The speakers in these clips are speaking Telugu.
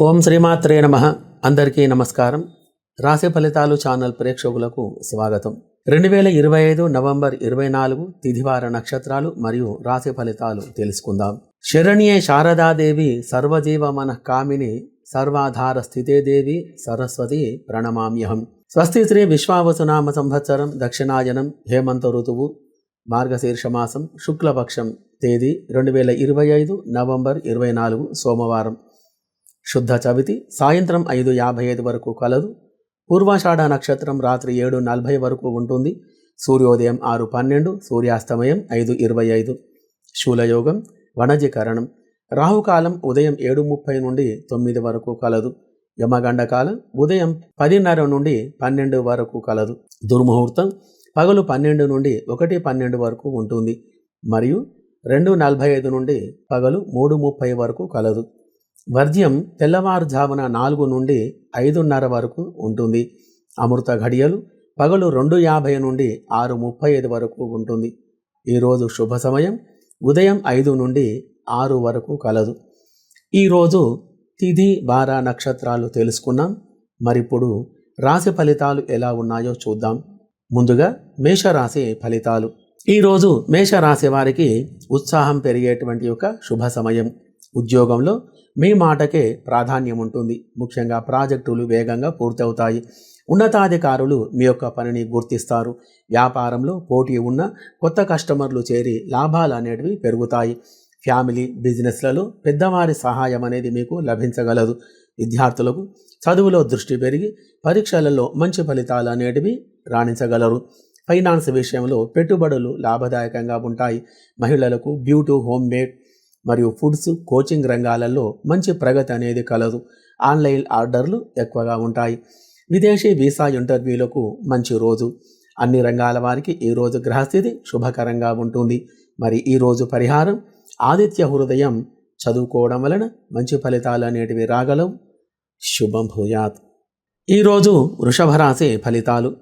ఓం శ్రీమాత్రే నమ. అందరికీ నమస్కారం. రాశి ఫలితాలు ఛానల్ ప్రేక్షకులకు స్వాగతం. రెండు వేల ఇరవై ఐదు నవంబర్ ఇరవై నాలుగు తిథివార నక్షత్రాలు మరియు రాశి ఫలితాలు తెలుసుకుందాం. శరణ్యే శారదాదేవి సర్వజీవ మన కామిని సర్వాధార స్థితేదేవి సరస్వతి ప్రణమామ్యహం. స్వస్తి శ్రీ విశ్వావసునామ సంవత్సరం దక్షిణాయనం హేమంత ఋతువు మార్గశీర్షమాసం శుక్లపక్షం తేదీ రెండు వేల ఇరవై ఐదు నవంబర్ ఇరవై నాలుగు సోమవారం. శుద్ధ చవితి సాయంత్రం ఐదు యాభై ఐదు వరకు కలదు. పూర్వాషాఢ నక్షత్రం రాత్రి ఏడు నలభై వరకు ఉంటుంది. సూర్యోదయం ఆరు పన్నెండు సూర్యాస్తమయం ఐదు ఇరవై ఐదు. శూలయోగం వణజీకరణం రాహుకాలం ఉదయం ఏడు ముప్పై నుండి తొమ్మిది వరకు కలదు. యమగండ కాలం ఉదయం పదిన్నర నుండి పన్నెండు వరకు కలదు. దుర్ముహూర్తం పగలు పన్నెండు నుండి ఒకటి పన్నెండు వరకు ఉంటుంది. మరియు రెండు నలభై ఐదు నుండి పగలు మూడు ముప్పై వరకు కలదు. వర్జ్యం తెల్లవారుజామున నాలుగు నుండి ఐదున్నర వరకు ఉంటుంది. అమృత ఘడియలు పగలు రెండు యాభై నుండి ఆరు ముప్పై ఐదు వరకు ఉంటుంది. ఈరోజు శుభ సమయం. ఉదయం ఐదు నుండి ఆరు వరకు కలదు. ఈరోజు తిథి వార నక్షత్రాలు తెలుసుకున్నాం. మరిప్పుడు రాశి ఫలితాలు ఎలా ఉన్నాయో చూద్దాం. ముందుగా మేషరాశి ఫలితాలు. ఈరోజు మేషరాశి వారికి ఉత్సాహం పెరిగేటువంటి ఒక శుభ సమయం. ఉద్యోగంలో మీ మాటకే ప్రాధాన్యం ఉంటుంది. ముఖ్యంగా ప్రాజెక్టులు వేగంగా పూర్తవుతాయి. ఉన్నతాధికారులు మీ యొక్క పనిని గుర్తిస్తారు. వ్యాపారంలో పోటీ ఉన్న కొత్త కస్టమర్లు చేరి లాభాలు అనేటివి పెరుగుతాయి. ఫ్యామిలీ బిజినెస్లలో పెద్దవారి సహాయం అనేది మీకు లభించగలదు. విద్యార్థులకు చదువులో దృష్టి పెరిగి పరీక్షలలో మంచి ఫలితాలు అనేటివి రాణించగలరు. ఫైనాన్స్ విషయంలో పెట్టుబడులు లాభదాయకంగా ఉంటాయి. మహిళలకు బ్యూటీ హోమ్ మేడ్ మరియు ఫుడ్స్ కోచింగ్ రంగాలలో మంచి ప్రగతి అనేది కలదు. ఆన్లైన్ ఆర్డర్లు ఎక్కువగా ఉంటాయి. విదేశీ వీసా ఇంటర్వ్యూలకు మంచి రోజు. అన్ని రంగాల వారికి ఈరోజు గ్రహస్థితి శుభకరంగా ఉంటుంది. మరి ఈ రోజు పరిహారం ఆదిత్య హృదయం చదువుకోవడం వలన మంచి ఫలితాలు అనేటివి రాగలవు. శుభం భూయాత్ ఈరోజు వృషభ రాశి ఫలితాలు.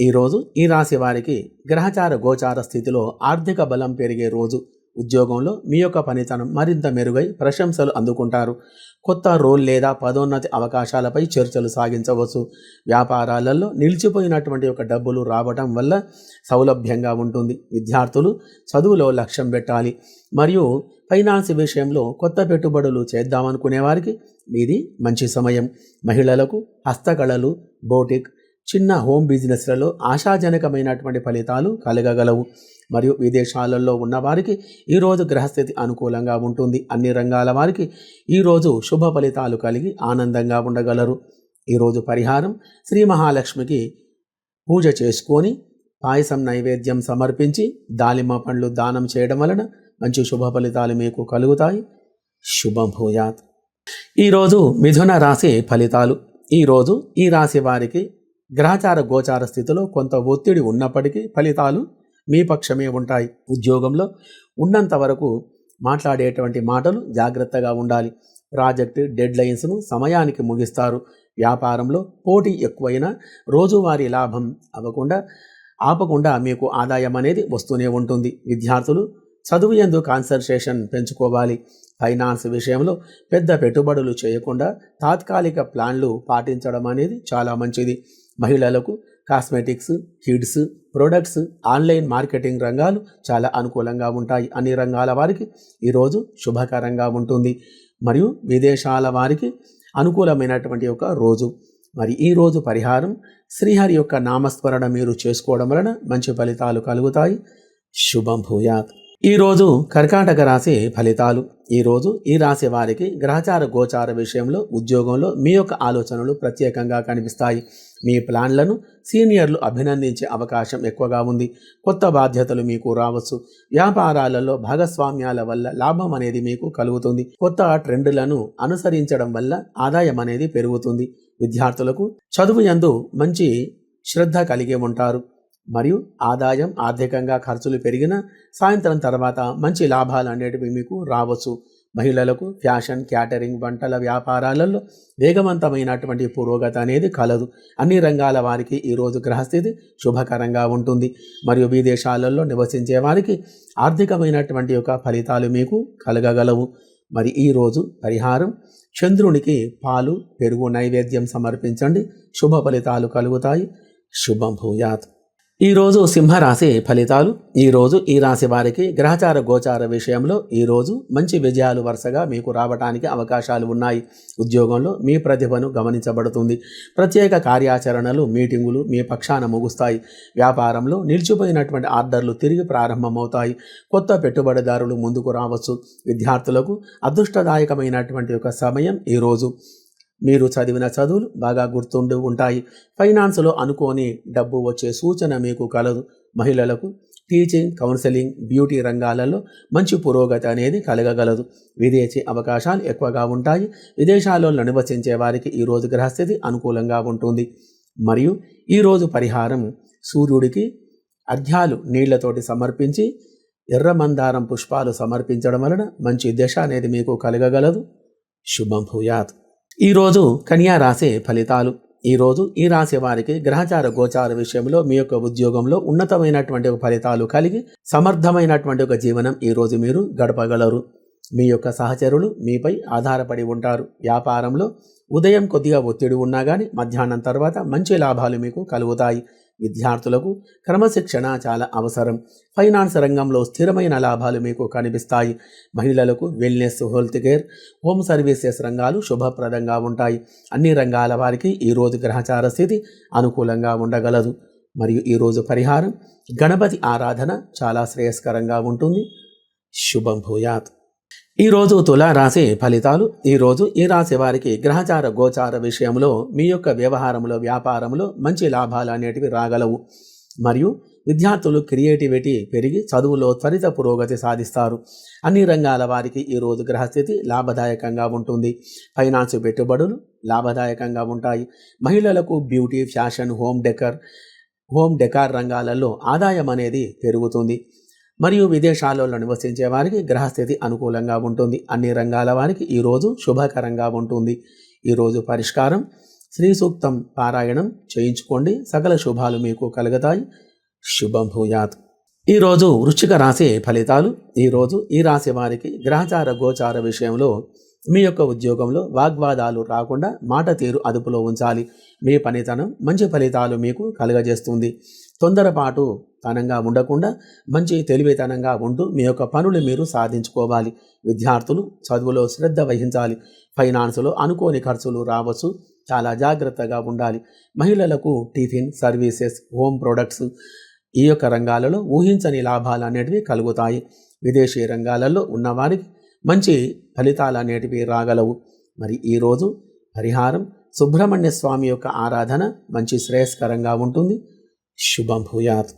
ఈరోజు ఈ రాశి వారికి గ్రహచార గోచార స్థితిలో ఆర్థిక బలం పెరిగే రోజు. ఉద్యోగంలో మీ యొక్క పనితనం మరింత మెరుగై ప్రశంసలు అందుకుంటారు. కొత్త రోల్ లేదా పదోన్నతి అవకాశాలపై చర్చలు సాగించవచ్చు. వ్యాపారాలలో నిలిచిపోయినటువంటి ఒక డబ్బులు రావటం వల్ల సౌలభ్యంగా ఉంటుంది. విద్యార్థులు చదువులో లక్ష్యం పెట్టాలి. మరియు ఫైనాన్స్ విషయంలో కొత్త పెట్టుబడులు చేద్దామనుకునే వారికి ఇది మంచి సమయం. మహిళలకు హస్తకళలు బోటిక్ చిన్న హోమ్ బిజినెస్లలో ఆశాజనకమైనటువంటి ఫలితాలు కలగగలవు. మరియు విదేశాలలో ఉన్నవారికి ఈరోజు గ్రహస్థితి అనుకూలంగా ఉంటుంది. అన్ని రంగాల వారికి ఈరోజు శుభ ఫలితాలు కలిగి ఆనందంగా ఉండగలరు. ఈరోజు పరిహారం శ్రీ మహాలక్ష్మికి పూజ చేసుకొని పాయసం నైవేద్యం సమర్పించి దాలిమ పండ్లు దానం చేయడం వలన మంచి శుభ ఫలితాలు మీకు కలుగుతాయి. శుభం భూయాత్. ఈరోజు మిథున రాశి ఫలితాలు. ఈరోజు ఈ రాశి వారికి గ్రహచార గోచార స్థితిలో కొంత ఒత్తిడి ఉన్నప్పటికీ ఫలితాలు మీ పక్షమే ఉంటాయి. ఉద్యోగంలో ఉన్నంత వరకు మాట్లాడేటువంటి మాటలు జాగ్రత్తగా ఉండాలి. ప్రాజెక్ట్ డెడ్ లైన్స్ను సమయానికి ముగిస్తారు. వ్యాపారంలో పోటీ ఎక్కువైనా రోజువారీ లాభం అవ్వకుండా ఆపకుండా మీకు ఆదాయం అనేది వస్తూనే ఉంటుంది. విద్యార్థులు చదువు ఎందు కాన్సన్ట్రేషన్ పెంచుకోవాలి. ఫైనాన్స్ విషయంలో పెద్ద పెట్టుబడులు చేయకుండా తాత్కాలిక ప్లాన్లు పాటించడం అనేది చాలా మంచిది. మహిళలకు cosmetics kids products online marketing రంగాలు చాలా అనుకూలంగా ఉంటాయి. అన్ని రంగాల వారికి ఈరోజు శుభకరంగా ఉంటుంది. మరియు విదేశాల వారికి అనుకూలమైనటువంటి ఒక రోజు. మరి ఈ రోజు పరిహారం శ్రీహరి యొక్క నామస్మరణ మీరు చేసుకోవడం వలన మంచి ఫలితాలు కలుగుతాయి. శుభం భూయాత్. ఈరోజు కర్కాటక రాశి ఫలితాలు. ఈరోజు ఈ రాశి వారికి గ్రహచార గోచార విషయంలో ఉద్యోగంలో మీ యొక్క ఆలోచనలు ప్రత్యేకంగా కనిపిస్తాయి. మీ ప్లాన్లను సీనియర్లు అభినందించే అవకాశం ఎక్కువగా ఉంది. కొత్త బాధ్యతలు మీకు రావచ్చు. వ్యాపారాలలో భాగస్వామ్యాల వల్ల లాభం అనేది మీకు కలుగుతుంది. కొత్త ట్రెండ్లను అనుసరించడం వల్ల ఆదాయం అనేది పెరుగుతుంది. విద్యార్థులకు చదువు యందు మంచి శ్రద్ధ కలిగి ఉంటారు. మరియు ఆదాయం ఆర్థికంగా ఖర్చులు పెరిగిన సాయంత్రం తర్వాత మంచి లాభాలు అనేటివి మీకు రావచ్చు. మహిళలకు ఫ్యాషన్ క్యాటరింగ్ వంటల వ్యాపారాలలో వేగవంతమైనటువంటి పురోగతి అనేది కలదు. అన్ని రంగాల వారికి ఈరోజు గ్రహస్థితి శుభకరంగా ఉంటుంది. మరియు విదేశాలలో నివసించే వారికి ఆర్థికమైనటువంటి యొక్క ఫలితాలు మీకు కలగగలవు. మరి ఈరోజు పరిహారం చంద్రునికి పాలు పెరుగు నైవేద్యం సమర్పించండి. శుభ ఫలితాలు కలుగుతాయి. శుభం భూయాత్. ఈరోజు సింహరాశి ఫలితాలు ఈరోజు ఈ రాశి వారికి గ్రహచార గోచార విషయంలో ఈరోజు మంచి విజయాలు వరుసగా మీకు రావడానికి అవకాశాలు ఉన్నాయి. ఉద్యోగంలో మీ ప్రతిభను గమనించబడుతుంది. ప్రత్యేక కార్యాచరణలు మీటింగులు మీ పక్షాన ముగుస్తాయి. వ్యాపారంలో నిలిచిపోయినటువంటి ఆర్డర్లు తిరిగి ప్రారంభమవుతాయి. కొత్త పెట్టుబడిదారులు ముందుకు రావచ్చు. విద్యార్థులకు అదృష్టదాయకమైనటువంటి ఒక సమయం ఈరోజు మీరు చదివిన చదువులు బాగా గుర్తుండి ఉంటాయి. ఫైనాన్స్లో అనుకోని డబ్బు వచ్చే సూచన మీకు కలదు. మహిళలకు టీచింగ్ కౌన్సిలింగ్ బ్యూటీ రంగాలలో మంచి పురోగతి అనేది కలగగలదు. విదేశీ అవకాశాలు ఎక్కువగా ఉంటాయి. విదేశాల్లో నివసించే వారికి ఈరోజు గ్రహస్థితి అనుకూలంగా ఉంటుంది. మరియు ఈరోజు పరిహారం సూర్యుడికి అర్ఘ్యాలు నీళ్ళతోటి సమర్పించి ఎర్ర మందారం పుష్పాలు సమర్పించడం వలన మంచి దశ అనేది మీకు కలగగలదు. శుభం భూయాత్. ఈరోజు కన్యా రాసే ఫలితాలు. ఈరోజు ఈ రాశి వారికి గ్రహచార గోచార విషయంలో మీ యొక్క ఉద్యోగంలో ఉన్నతమైనటువంటి ఒక ఫలితాలు కలిగి సమర్థమైనటువంటి ఒక జీవనం ఈరోజు మీరు గడపగలరు. మీ యొక్క సహచరులు మీపై ఆధారపడి ఉంటారు. వ్యాపారంలో ఉదయం కొద్దిగా ఒత్తిడి ఉన్నా కానీ మధ్యాహ్నం తర్వాత మంచి లాభాలు మీకు కలుగుతాయి. విద్యార్థులకు క్రమశిక్షణ చాలా అవసరం. ఫైనాన్స్ రంగంలో స్థిరమైన లాభాలు మీకు కనిపిస్తాయి. మహిళలకు wellness health care home services రంగాలు శుభప్రదంగా ఉంటాయి. అన్ని రంగాల వారికి ఈరోజు గ్రహచార స్థితి అనుకూలంగా ఉండగలదు. మరియు ఈరోజు పరిహారం గణపతి ఆరాధన చాలా శ్రేయస్కరంగా ఉంటుంది. శుభం భూయాత్. ఈరోజు తులారాశి ఫలితాలు ఈరోజు ఈ రాశి వారికి గ్రహచార గోచార విషయంలో మీ యొక్క వ్యవహారంలో వ్యాపారంలో మంచి లాభాలు అనేటివి రాగలవు. మరియు విద్యార్థులు క్రియేటివిటీ పెరిగి చదువులో త్వరిత పురోగతి సాధిస్తారు. అన్ని రంగాల వారికి ఈరోజు గ్రహస్థితి లాభదాయకంగా ఉంటుంది. ఫైనాన్స్ పెట్టుబడులు లాభదాయకంగా ఉంటాయి. మహిళలకు beauty fashion home decor home decor రంగాలలో ఆదాయం అనేది పెరుగుతుంది. మరియు విదేశాలలో నివసించే వారికి గ్రహస్థితి అనుకూలంగా ఉంటుంది. అన్ని రంగాల వారికి ఈరోజు శుభకరంగా ఉంటుంది. ఈరోజు పరిష్కారం శ్రీ సూక్తం పారాయణం చేయించుకోండి. సకల శుభాలు మీకు కలుగుతాయి. శుభం భూయాత్ ఈరోజు వృశ్చిక రాశి ఫలితాలు. ఈరోజు ఈ రాశి వారికి గ్రహచార గోచార విషయంలో మీ యొక్క ఉద్యోగంలో వాగ్వాదాలు రాకుండా మాట తీరు అదుపులో ఉంచాలి. మీ పనితనం మంచి ఫలితాలు మీకు కలుగజేస్తుంది. తొందరపాటు తనంగా ఉండకుండా మంచి తెలివితనంగా ఉంటూ మీ యొక్క పనులు మీరు సాధించుకోవాలి. విద్యార్థులు చదువులో శ్రద్ధ వహించాలి. ఫైనాన్స్లో అనుకోని ఖర్చులు రావచ్చు. చాలా జాగ్రత్తగా ఉండాలి. మహిళలకు టిఫిన్ సర్వీసెస్ హోమ్ ప్రొడక్ట్స్ ఈ యొక్క రంగాలలో ఊహించని లాభాలు అనేటివి కలుగుతాయి. విదేశీ రంగాలలో ఉన్నవారికి మంచి ఫలితాలు అనేటివి రాగలవు. మరి ఈరోజు పరిహారం సుబ్రహ్మణ్య స్వామి యొక్క ఆరాధన మంచి శ్రేయస్కరంగా ఉంటుంది. శుభం భూయాత్.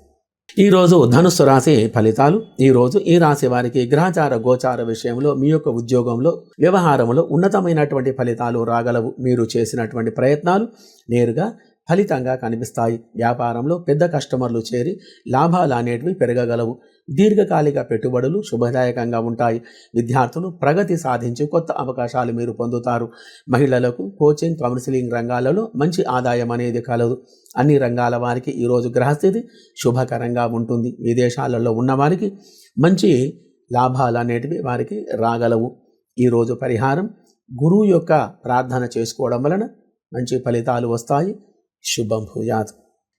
ఈరోజు ధనుస్సు రాశి ఫలితాలు ఈరోజు ఈ రాశి వారికి గ్రహచార గోచార విషయంలో మీ యొక్క ఉద్యోగంలో వ్యవహారంలో ఉన్నతమైనటువంటి ఫలితాలు రాగలవు. మీరు చేసినటువంటి ప్రయత్నాలు నేరుగా ఫలితంగా కనిపిస్తాయి. వ్యాపారంలో పెద్ద కస్టమర్లు చేరి లాభాలు అనేటివి పెరగగలవు. దీర్ఘకాలిక పెట్టుబడులు శుభదాయకంగా ఉంటాయి. విద్యార్థులు ప్రగతి సాధించి కొత్త అవకాశాలు మీరు పొందుతారు. మహిళలకు కోచింగ్ కౌన్సిలింగ్ రంగాలలో మంచి ఆదాయం అనేది కలదు. అన్ని రంగాల వారికి ఈరోజు గ్రహస్థితి శుభకరంగా ఉంటుంది. విదేశాలలో ఉన్నవారికి మంచి లాభాలు అనేటివి వారికి రాగలవు. ఈరోజు పరిహారం గురువు యొక్క ప్రార్థన చేసుకోవడం వలన మంచి ఫలితాలు వస్తాయి. శుభం భూయాత్.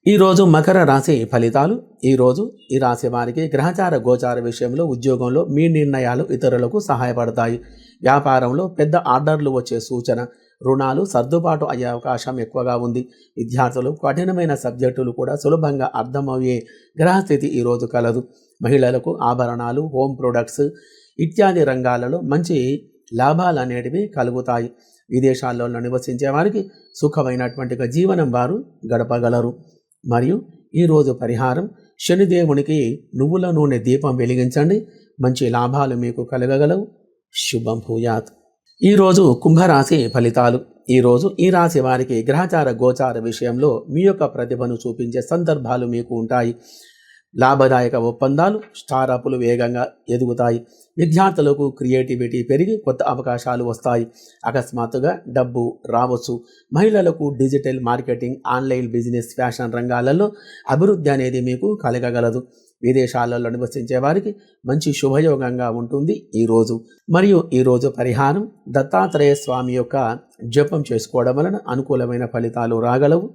ఈరోజు మకర రాశి ఫలితాలు ఈరోజు ఈ రాశి వారికి గ్రహచార గోచార విషయంలో ఉద్యోగంలో మీ నిర్ణయాలు ఇతరులకు సహాయపడతాయి. వ్యాపారంలో పెద్ద ఆర్డర్లు వచ్చే సూచన రుణాలు సర్దుబాటు అయ్యే అవకాశం ఎక్కువగా ఉంది. విద్యార్థులు కఠినమైన సబ్జెక్టులు కూడా సులభంగా అర్థమయ్యే గ్రహస్థితి ఈరోజు కలదు. మహిళలకు ఆభరణాలు హోమ్ ప్రొడక్ట్స్ ఇత్యాది రంగాలలో మంచి లాభాలు అనేటివి కలుగుతాయి. విదేశాల్లో నివసించే వారికి సుఖమైనటువంటి జీవనం వారు గడపగలరు. మరియు ఈరోజు పరిహారం శనిదేవునికి నువ్వుల నూనె దీపం వెలిగించండి. మంచి లాభాలు మీకు కలగగలవు. శుభం భూయాత్. ఈరోజు కుంభరాశి ఫలితాలు. ఈరోజు ఈ రాశి వారికి గ్రహచార గోచార విషయంలో మీ యొక్క ప్రతిభను చూపించే సందర్భాలు మీకు ఉంటాయి. లాభదాయక ఒప్పందాలు స్టారప్లు వేగంగా ఎదుగుతాయి. విద్యార్థులకు క్రియేటివిటీ పెరిగి కొత్త అవకాశాలు వస్తాయి. అకస్మాత్తుగా డబ్బు రావచ్చు. మహిళలకు digital marketing online business fashion రంగాలలో అభివృద్ధి అనేది మీకు కలగగలదు. విదేశాలలో నివసించే వారికి మంచి శుభయోగంగా ఉంటుంది ఈరోజు మరియు ఈరోజు పరిహారం దత్తాత్రేయ స్వామి యొక్క జపం చేసుకోవడం వలన అనుకూలమైన ఫలితాలు రాగలవు.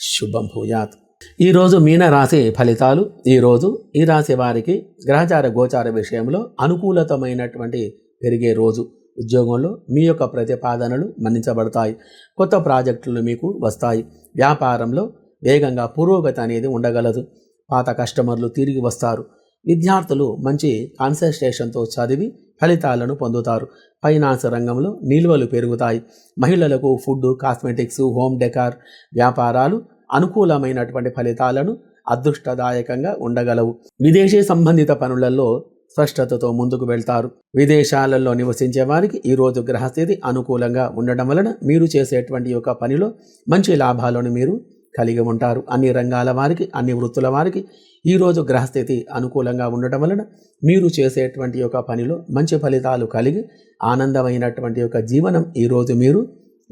శుభం భూయాత్. ఈరోజు మీన రాశి ఫలితాలు ఈరోజు ఈ రాశి వారికి గ్రహచార గోచార విషయంలో అనుకూలతమైనటువంటి పెరిగే రోజు. ఉద్యోగంలో మీ యొక్క ప్రతిపాదనలు మన్నించబడతాయి. కొత్త ప్రాజెక్టులు మీకు వస్తాయి. వ్యాపారంలో వేగంగా పురోగతి అనేది ఉండగలదు. పాత కస్టమర్లు తిరిగి వస్తారు. విద్యార్థులు మంచి కాన్సన్ట్రేషన్తో చదివి ఫలితాలను పొందుతారు. ఫైనాన్స్ రంగంలో నిల్వలు పెరుగుతాయి. మహిళలకు ఫుడ్ కాస్మెటిక్స్ హోమ్ డెకార్ వ్యాపారాలు అనుకూలమైనటువంటి ఫలితాలను అదృష్టదాయకంగా ఉండగలవు. విదేశీ సంబంధిత పనులలో స్పష్టతతో ముందుకు వెళ్తారు. విదేశాలలో నివసించే వారికి ఈరోజు గ్రహస్థితి అనుకూలంగా ఉండడం వలన మీరు చేసేటువంటి యొక్క పనిలో మంచి లాభాలను మీరు కలిగి ఉంటారు. అన్ని రంగాల వారికి అన్ని వృత్తుల వారికి ఈరోజు గ్రహస్థితి అనుకూలంగా ఉండటం వలన మీరు చేసేటువంటి యొక్క పనిలో మంచి ఫలితాలు కలిగి ఆనందమైనటువంటి యొక్క జీవనం ఈరోజు మీరు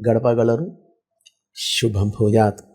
గడపగలరు. శుభం భూయాత్.